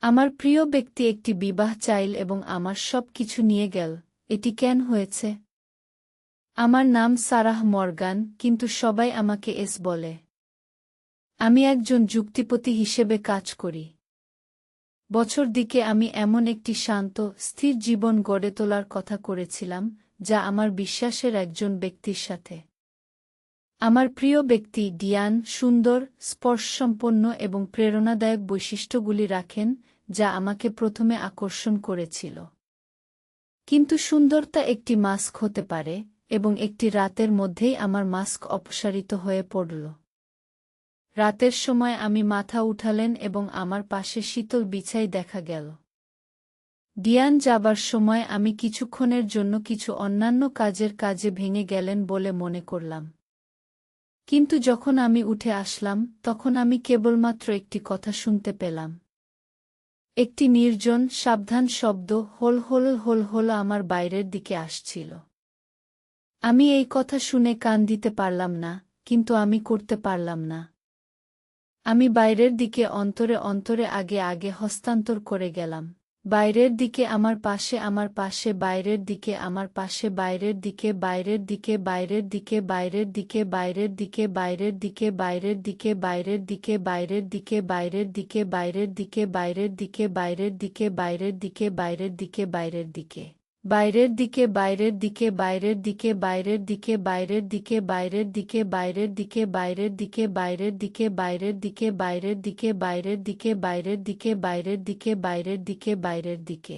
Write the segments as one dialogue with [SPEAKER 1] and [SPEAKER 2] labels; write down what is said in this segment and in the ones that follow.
[SPEAKER 1] আমার প্রিয় ব্যক্তি একটি বিবাহ চাইল এবং আমার সব কিছু নিয়ে গেল, এটি কেন হয়েছে? আমার নাম সারাহ মর্গান, কিন্তু সবাই আমাকে এস বলে। আমি একজন যুক্তিপতি হিসেবে কাজ করি। বছর দিকে আমি এমন একটি শান্ত, স্থির জীবন গড়ে তোলার কথা করেছিলাম, যা আমার বিশ্বাসের একজন ব্যক্তির সাথে। আমার প্রিয় ব্যক্তি ডিয়ান সুন্দর, স্পর্শসম্পন্ন এবং প্রেরণাদায়ক বৈশিষ্ট্যগুলি রাখেন যা আমাকে প্রথমে আকর্ষণ করেছিল। কিন্তু সুন্দরতা একটি মাস্ক হতে পারে এবং একটি রাতের মধ্যেই আমার মাস্ক অপসারিত হয়ে পড়ল। রাতের সময় আমি মাথা উঠালেন এবং আমার পাশে শীতল বিছাই দেখা গেল। ডিয়ান যাবার সময় আমি কিছুক্ষণের জন্য কিছু অন্যান্য কাজের কাজে ভেঙে গেলেন বলে মনে করলাম। কিন্তু যখন আমি উঠে আসলাম, তখন আমি কেবলমাত্র একটি কথা শুনতে পেলাম। একটি নির্জন, সাবধান শব্দ হোল হোল হোল হোল আমার বাইরের দিকে আসছিল। আমি এই কথা শুনে কান দিতে পারলাম না, কিন্তু আমি করতে পারলাম না। আমি বাইরের দিকে অন্তরে অন্তরে আগে আগে হস্তান্তর করে গেলাম। বাইরের দিকে আমার পাশে আমার পাশে বাইরের দিকে আমার পাশে বাইরের দিকে বাইরের দিকে বাইরের দিকে বাইরের দিকে বাইরের দিকে বাইরের দিকে বাইরের দিকে বাইরের দিকে বাইরের দিকে বাইরের দিকে বাইরের দিকে বাইরের দিকে বাইরের দিকে বাইরের দিকে বাইরের দিকে বাইরের দিকে বাইরের দিকে বাইরের দিকে বাইরের দিকে বাইরের দিকে বাইরের দিকে বাইরের দিকে বাইরের দিকে বাইরের দিকে বাইরের দিকে বাইরের দিকে বাইরের দিকে বাইরের দিকে বাইরের দিকে বাইরের দিকে বাইরের দিকে বাইরের দিকে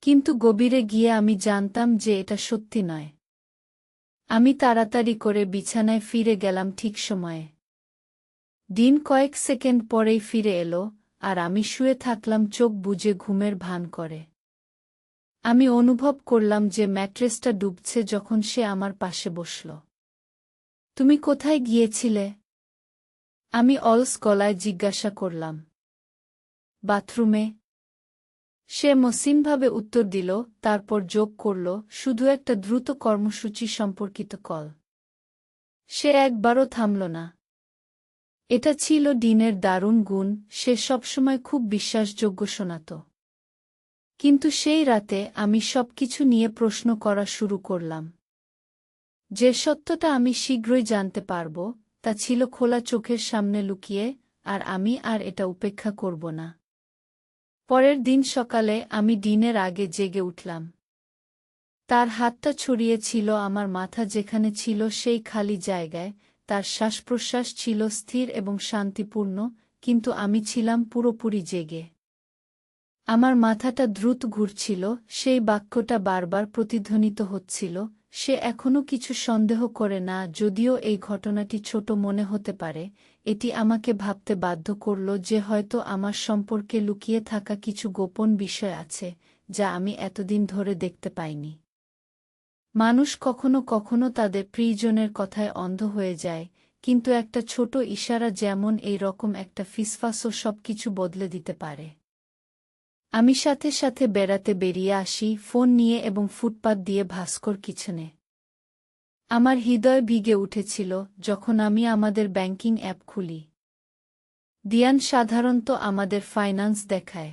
[SPEAKER 1] কিন্তু গভীরে গিয়ে আমি জানতাম যে এটা সত্যি নয়। আমি তাড়াতাড়ি করে বিছানায় ফিরে গেলাম ঠিক সময়ে। দিন কয়েক সেকেন্ড পরেই ফিরে এলো, আর আমি শুয়ে থাকলাম চোখ বুজে ঘুমের ভান করে। আমি অনুভব করলাম যে ম্যাট্রেসটা ডুবছে যখন সে আমার পাশে বসল। তুমি কোথায় গিয়েছিলে? আমি অলস গলায় জিজ্ঞাসা করলাম। বাথরুমে। সে মসিনভাবে উত্তর দিল, তারপর যোগ করল, শুধু একটা দ্রুত কর্মসূচি সম্পর্কিত কল। সে একবারও থামল না। এটা ছিল ডিনের দারুণ গুণ, সে সবসময় খুব বিশ্বাসযোগ্য শোনাত। কিন্তু সেই রাতে আমি সব কিছু নিয়ে প্রশ্ন করা শুরু করলাম। যে সত্যটা আমি শীঘ্রই জানতে পারব, তা ছিল খোলা চোখের সামনে লুকিয়ে, আর আমি আর এটা উপেক্ষা করব না। পরের দিন সকালে আমি ডিনের আগে জেগে উঠলাম। তার হাতটা ছড়িয়েছিল আমার মাথা যেখানে ছিল সেই খালি জায়গায়, তার শ্বাসপ্রশ্বাস ছিল স্থির এবং শান্তিপূর্ণ, কিন্তু আমি ছিলাম পুরোপুরি জেগে। আমার মাথাটা দ্রুত ঘুরছিল, সেই বাক্যটা বারবার প্রতিধ্বনিত হচ্ছিল সে এখনও কিছু সন্দেহ করে না, যদিও এই ঘটনাটি ছোট মনে হতে পারে। এটি আমাকে ভাবতে বাধ্য করল যে হয়তো আমার সম্পর্কে লুকিয়ে থাকা কিছু গোপন বিষয় আছে, যা আমি এতদিন ধরে দেখতে পাইনি। মানুষ কখনো কখনো তাদের প্রিয়জনের কথায় অন্ধ হয়ে যায়, কিন্তু একটা ছোট ইশারা যেমন এই রকম একটা ফিসফাসও সব কিছু বদলে দিতে পারে। আমি সাথে সাথে বেড়াতে বেরিয়ে আসি, ফোন নিয়ে এবং ফুটপাত দিয়ে ভাস্কর কিচেনে। আমার হৃদয় ভিগে উঠেছিল যখন আমি আমাদের ব্যাংকিং অ্যাপ খুলি। দিয়ান সাধারণত আমাদের ফাইন্যান্স দেখায়।